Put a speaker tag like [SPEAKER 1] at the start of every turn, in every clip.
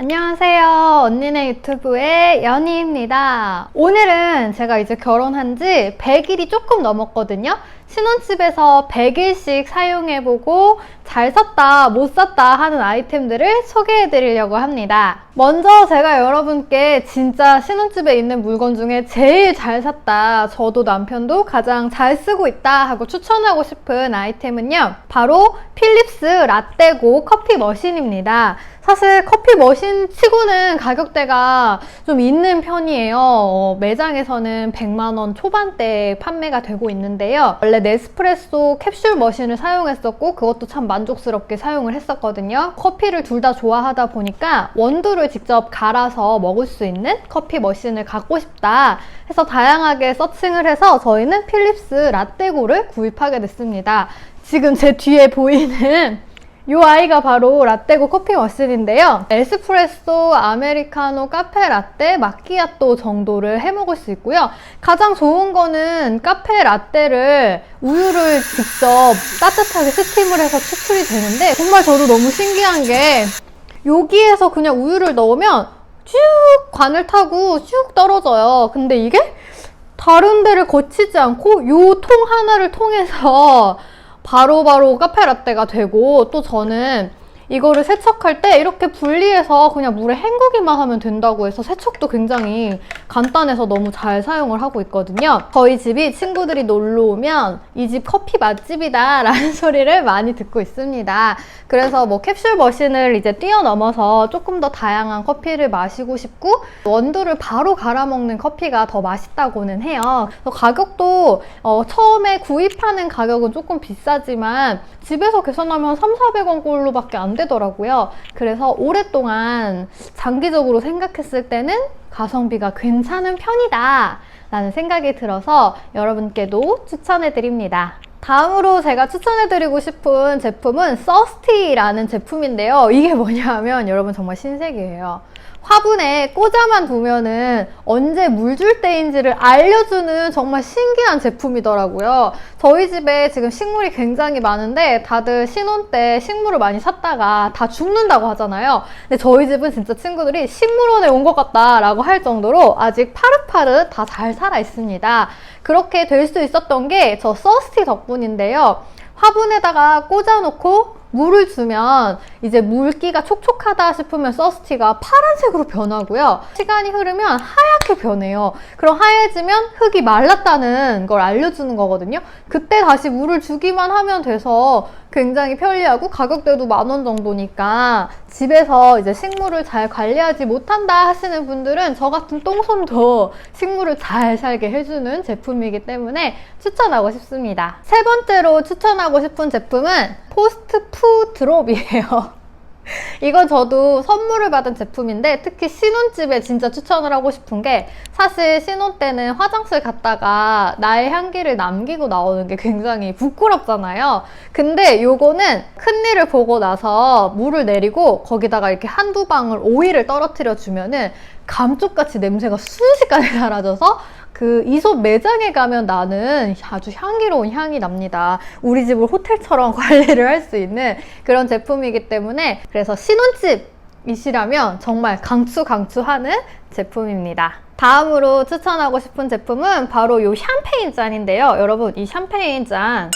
[SPEAKER 1] 안녕하세요. 언니네 유튜브의 연희입니다. 오늘은 제가 이제 결혼한 지 100일이 조금 넘었거든요. 신혼집에서 100일씩 사용해보고 잘 샀다, 못 샀다 하는 아이템들을 소개해드리려고 합니다. 먼저 제가 여러분께 진짜 신혼집에 있는 물건 중에 제일 잘 샀다, 저도 남편도 가장 잘 쓰고 있다 하고 추천하고 싶은 아이템은요. 바로 필립스 라떼고 커피 머신입니다. 사실 커피 머신 치고는 가격 대가 좀 있는 편이에요. 어, 매장에서는 100만원 초반대에 판매가 되고 있는데요. 원래 네스프레소 캡슐 머신을 사용했었고 그것도 참 만족스럽게 사용을 했었거든요. 커피를 둘 다 좋아하다 보니까 원두를 직접 갈아서 먹을 수 있는 커피 머신을 갖고 싶다 해서 다양하게 서칭을 해서 저희는 필립스 라떼고를 구입하게 됐습니다. 지금 제 뒤에 보이는 이 아이가 바로 라떼고 커피 머신인데요. 에스프레소, 아메리카노, 카페 라떼, 마키아또 정도를 해 먹을 수 있고요. 가장 좋은 거는 카페 라떼를 우유를 직접 따뜻하게 스팀을 해서 추출이 되는데 정말 저도 너무 신기한 게 여기에서 그냥 우유를 넣으면 쭉 관을 타고 쭉 떨어져요. 근데 이게 다른 데를 거치지 않고 요 통 하나를 통해서 바로 바로 카페 라떼가 되고 또 저는 이거를 세척할 때 이렇게 분리해서 그냥 물에 헹구기만 하면 된다고 해서 세척도 굉장히 간단해서 너무 잘 사용을 하고 있거든요. 저희 집이 친구들이 놀러 오면 이 집 커피 맛집이다 라는 소리를 많이 듣고 있습니다. 그래서 뭐 캡슐 머신을 이제 뛰어넘어서 조금 더 다양한 커피를 마시고 싶고 원두를 바로 갈아 먹는 커피가 더 맛있다고는 해요. 가격도 어, 처음에 구입하는 가격은 조금 비싸지만 집에서 계산하면 3, 400원 꼴로밖에 안 되더라고요. 그래서 오랫동안 장기적으로 생각했을 때는 가성비가 괜찮은 편이다. 라는 생각이 들어서 여러분께도 추천해 드립니다. 다음으로 제가 추천해드리고 싶은 제품은 서스티라는 제품인데요. 이게 뭐냐 하면 여러분 정말 신세계예요. 화분에 꽂아만 두면은 언제 물 줄 때인지를 알려주는 정말 신기한 제품이더라고요. 저희 집에 지금 식물이 굉장히 많은데 다들 신혼 때 식물을 많이 샀다가 다 죽는다고 하잖아요. 근데 저희 집은 진짜 친구들이 식물원에 온 것 같다라고 할 정도로 아직 파릇파릇 다 잘 살아 있습니다. 그렇게 될 수 있었던 게 저 서스티 덕분인데요. 화분에다가 꽂아놓고 물을 주면 이제 물기가 촉촉하다 싶으면 서스티가 파란색으로 변하고요. 시간이 흐르면 하얗게 변해요. 그럼 하얘지면 흙이 말랐다는 걸 알려주는 거거든요. 그때 다시 물을 주기만 하면 돼서 굉장히 편리하고 가격대도 만 원 정도니까 집에서 이제 식물을 잘 관리하지 못한다 하시는 분들은 저 같은 똥손도 식물을 잘 살게 해주는 제품이기 때문에 추천하고 싶습니다. 세 번째로 추천하고 싶은 제품은 포스트 푸 드롭이에요. 이건 저도 선물을 받은 제품인데 특히 신혼집에 진짜 추천을 하고 싶은 게 사실 신혼 때는 화장실 갔다가 나의 향기를 남기고 나오는 게 굉장히 부끄럽잖아요. 근데 요거는 큰일을 보고 나서 물을 내리고 거기다가 이렇게 한두 방울 오일을 떨어뜨려 주면은 감쪽같이 냄새가 순식간에 사라져서 그 이솝 매장에 가면 나는 아주 향기로운 향이 납니다. 우리 집을 호텔처럼 관리를 할 수 있는 그런 제품이기 때문에 그래서 신혼집이시라면 정말 강추 강추하는 제품입니다. 다음으로 추천하고 싶은 제품은 바로 이 샴페인 잔인데요. 여러분 이 샴페인 잔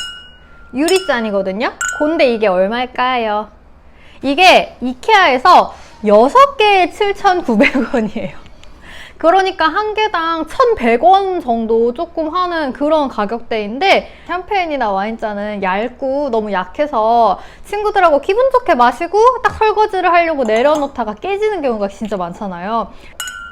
[SPEAKER 1] 유리 잔이거든요. 근데 이게 얼마일까요? 이게 이케아에서 6개에 7,900원이에요. 그러니까 한 개당 1,100원 정도 조금 하는 그런 가격대인데 샴페인이나 와인잔은 얇고 너무 약해서 친구들하고 기분 좋게 마시고 딱 설거지를 하려고 내려놓다가 깨지는 경우가 진짜 많잖아요.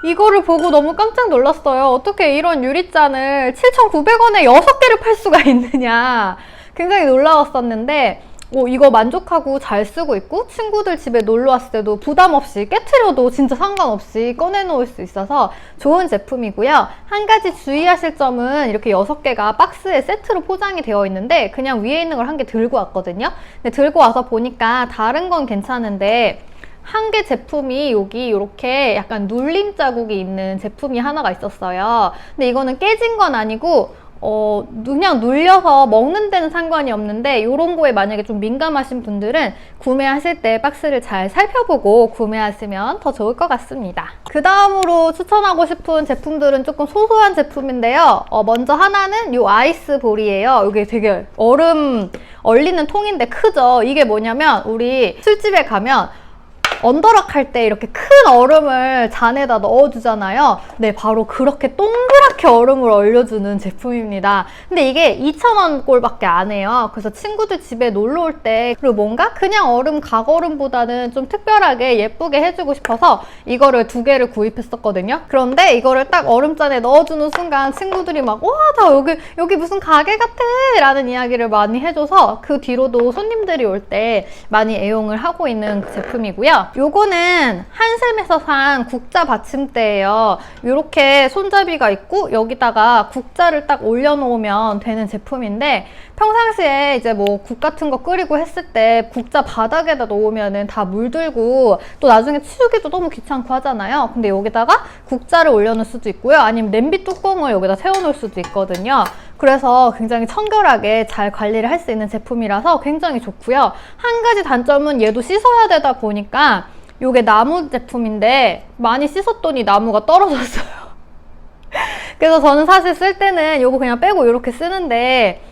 [SPEAKER 1] 이거를 보고 너무 깜짝 놀랐어요. 어떻게 이런 유리잔을 7,900원에 6개를 팔 수가 있느냐. 굉장히 놀라웠었는데 뭐 이거 만족하고 잘 쓰고 있고 친구들 집에 놀러 왔을 때도 부담 없이 깨트려도 진짜 상관없이 꺼내 놓을 수 있어서 좋은 제품이고요. 한 가지 주의하실 점은 이렇게 6개가 박스에 세트로 포장이 되어 있는데 그냥 위에 있는 걸 한 개 들고 왔거든요. 근데 들고 와서 보니까 다른 건 괜찮은데 한개 제품이 여기 이렇게 약간 눌림 자국이 있는 제품이 하나가 있었어요. 근데 이거는 깨진 건 아니고 어, 그냥 눌려서 먹는 데는 상관이 없는데 이런 거에 만약에 좀 민감하신 분들은 구매하실 때 박스를 잘 살펴보고 구매하시면 더 좋을 것 같습니다. 그 다음으로 추천하고 싶은 제품들은 조금 소소한 제품인데요. 어, 먼저 하나는 이 아이스 볼이에요. 이게 되게 얼음 얼리는 통인데 크죠? 이게 뭐냐면 우리 술집에 가면 언더락 할 때 이렇게 큰 얼음을 잔에다 넣어주잖아요. 네, 바로 그렇게 동그랗게 얼음을 얼려주는 제품입니다. 근데 이게 2,000원 꼴밖에 안 해요. 그래서 친구들 집에 놀러 올 때, 그리고 뭔가 그냥 얼음, 각얼음보다는 좀 특별하게 예쁘게 해주고 싶어서 이거를 두 개를 구입했었거든요. 그런데 이거를 딱 얼음잔에 넣어주는 순간 친구들이 막, 와, 나 여기, 여기 무슨 가게 같아! 라는 이야기를 많이 해줘서 그 뒤로도 손님들이 올 때 많이 애용을 하고 있는 그 제품이고요. 요거는 한 샘에서 산 국자 받침대예요. 이렇게 손잡이가 있고 여기다가 국자를 딱 올려놓으면 되는 제품인데 평상시에 이제 뭐 국 같은 거 끓이고 했을 때 국자 바닥에다 놓으면은 다 물들고 또 나중에 치우기도 너무 귀찮고 하잖아요. 근데 여기다가 국자를 올려놓을 수도 있고요. 아니면 냄비 뚜껑을 여기다 세워놓을 수도 있거든요. 그래서 굉장히 청결하게 잘 관리를 할 수 있는 제품이라서 굉장히 좋고요. 한 가지 단점은 얘도 씻어야 되다 보니까 이게 나무 제품인데 많이 씻었더니 나무가 떨어졌어요. 그래서 저는 사실 쓸 때는 이거 그냥 빼고 이렇게 쓰는데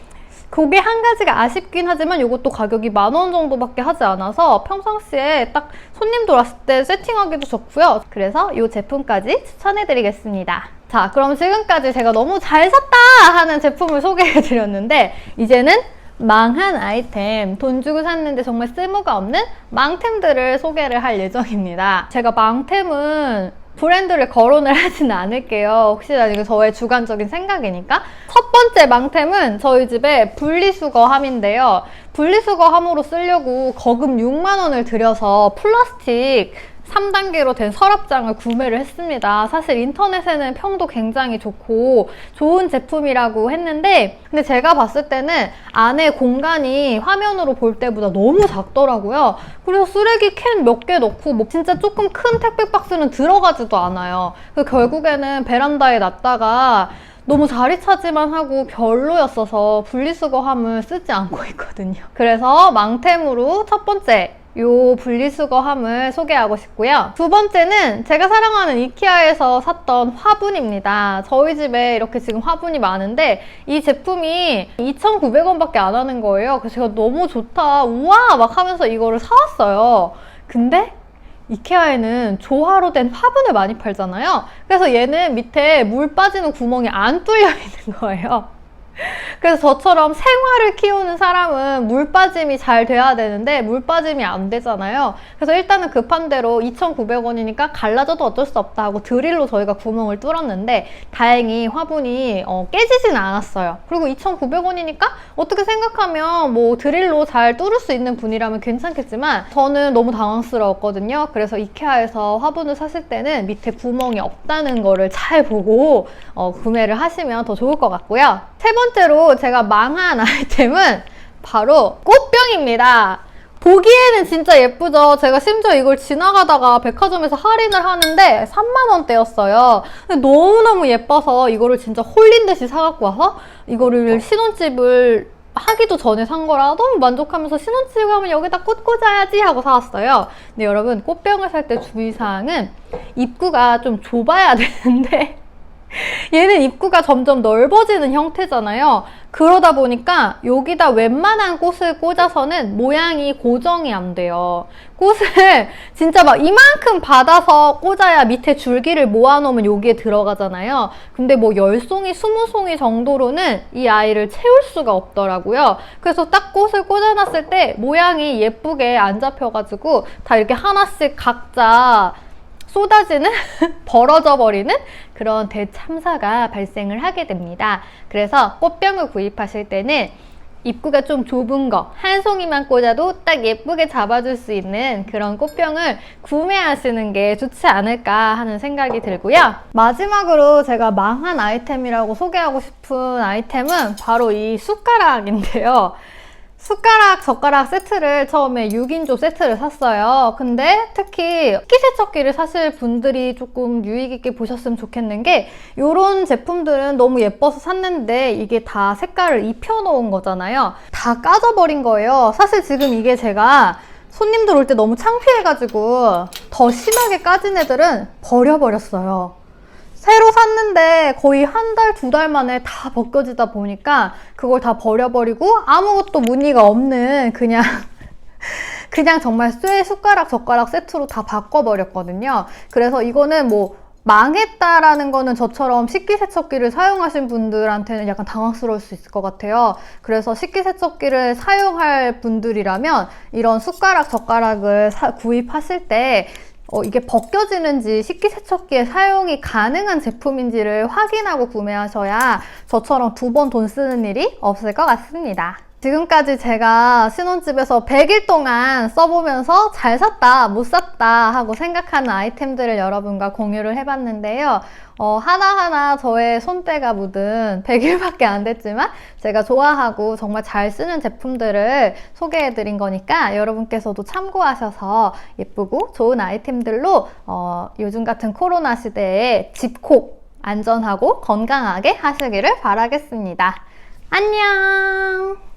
[SPEAKER 1] 그게 한 가지가 아쉽긴 하지만 이것도 가격이 만 원 정도밖에 하지 않아서 평상시에 딱 손님들 왔을 때 세팅하기도 좋고요. 그래서 이 제품까지 추천해드리겠습니다. 자, 그럼 지금까지 제가 너무 잘 샀다 하는 제품을 소개해드렸는데 이제는 망한 아이템, 돈 주고 샀는데 정말 쓸모가 없는 망템들을 소개를 할 예정입니다. 제가 망템은 브랜드를 거론을 하지는 않을게요. 혹시나 이거 저의 주관적인 생각이니까. 첫 번째 망템은 저희 집에 분리수거함인데요. 분리수거함으로 쓰려고 거금 6만원을 들여서 플라스틱 3단계로 된 서랍장을 구매를 했습니다. 사실 인터넷에는 평도 굉장히 좋고 좋은 제품이라고 했는데 근데 제가 봤을 때는 안에 공간이 화면으로 볼 때보다 너무 작더라고요. 그래서 쓰레기 캔 몇 개 넣고 뭐 진짜 조금 큰 택배 박스는 들어가지도 않아요. 그 결국에는 베란다에 놨다가 너무 자리 차지만 하고 별로였어서 분리수거함을 쓰지 않고 있거든요. 그래서 망템으로 첫 번째 요 분리수거함을 소개하고 싶고요. 두 번째는 제가 사랑하는 이케아에서 샀던 화분입니다. 저희 집에 이렇게 지금 화분이 많은데 이 제품이 2,900원밖에 안 하는 거예요. 그래서 제가 너무 좋다, 우와 막 하면서 이거를 사왔어요. 근데 이케아에는 조화로 된 화분을 많이 팔잖아요. 그래서 얘는 밑에 물 빠지는 구멍이 안 뚫려 있는 거예요. 그래서 저처럼 생화를 키우는 사람은 물 빠짐이 잘 돼야 되는데 물 빠짐이 안 되잖아요. 그래서 일단은 급한 대로 2,900원이니까 갈라져도 어쩔 수 없다 하고 드릴로 저희가 구멍을 뚫었는데 다행히 화분이 어, 깨지진 않았어요. 그리고 2,900원이니까 어떻게 생각하면 뭐 드릴로 잘 뚫을 수 있는 분이라면 괜찮겠지만 저는 너무 당황스러웠거든요. 그래서 이케아에서 화분을 사실 때는 밑에 구멍이 없다는 거를 잘 보고 어, 구매를 하시면 더 좋을 것 같고요. 세 번째로 제가 망한 아이템은 바로 꽃병입니다. 보기에는 진짜 예쁘죠? 제가 심지어 이걸 지나가다가 백화점에서 할인을 하는데 3만원대였어요. 너무너무 예뻐서 이거를 진짜 홀린 듯이 사갖고 와서 이거를 신혼집을 하기도 전에 산 거라 너무 만족하면서 신혼집 가면 여기다 꽃 꽂아야지 하고 사왔어요. 근데 여러분 꽃병을 살 때 주의사항은 입구가 좀 좁아야 되는데 얘는 입구가 점점 넓어지는 형태잖아요. 그러다 보니까 여기다 웬만한 꽃을 꽂아서는 모양이 고정이 안 돼요. 꽃을 진짜 막 이만큼 받아서 꽂아야 밑에 줄기를 모아놓으면 여기에 들어가잖아요. 근데 뭐 10송이, 20송이 정도로는 이 아이를 채울 수가 없더라고요. 그래서 딱 꽃을 꽂아놨을 때 모양이 예쁘게 안 잡혀가지고 다 이렇게 하나씩 각자 쏟아지는 벌어져 버리는 그런 대참사가 발생을 하게 됩니다. 그래서 꽃병을 구입하실 때는 입구가 좀 좁은 거, 한 송이만 꽂아도 딱 예쁘게 잡아줄 수 있는 그런 꽃병을 구매하시는 게 좋지 않을까 하는 생각이 들고요. 마지막으로 제가 망한 아이템이라고 소개하고 싶은 아이템은 바로 이 숟가락인데요. 숟가락, 젓가락 세트를 처음에 6인조 세트를 샀어요. 근데 특히 식기세척기를 사실 분들이 조금 유익 있게 보셨으면 좋겠는 게 이런 제품들은 너무 예뻐서 샀는데 이게 다 색깔을 입혀놓은 거잖아요. 다 까져버린 거예요. 사실 지금 이게 제가 손님들 올 때 너무 창피해가지고 더 심하게 까진 애들은 버려버렸어요. 새로 샀는데 거의 한 달, 두 달 만에 다 벗겨지다 보니까 그걸 다 버려버리고 아무것도 무늬가 없는 그냥 그냥 정말 쇠 숟가락 젓가락 세트로 다 바꿔버렸거든요. 그래서 이거는 뭐 망했다라는 거는 저처럼 식기세척기를 사용하신 분들한테는 약간 당황스러울 수 있을 것 같아요. 그래서 식기세척기를 사용할 분들이라면 이런 숟가락 젓가락을 사- 구입하실 때 어, 이게 벗겨지는지 식기세척기에 사용이 가능한 제품인지를 확인하고 구매하셔야 저처럼 두 번 돈 쓰는 일이 없을 것 같습니다. 지금까지 제가 신혼집에서 100일 동안 써보면서 잘 샀다, 못 샀다 하고 생각하는 아이템들을 여러분과 공유를 해봤는데요. 어, 하나하나 저의 손때가 묻은 100일밖에 안 됐지만 제가 좋아하고 정말 잘 쓰는 제품들을 소개해드린 거니까 여러분께서도 참고하셔서 예쁘고 좋은 아이템들로 어, 요즘 같은 코로나 시대에 집콕 안전하고 건강하게 하시기를 바라겠습니다. 안녕!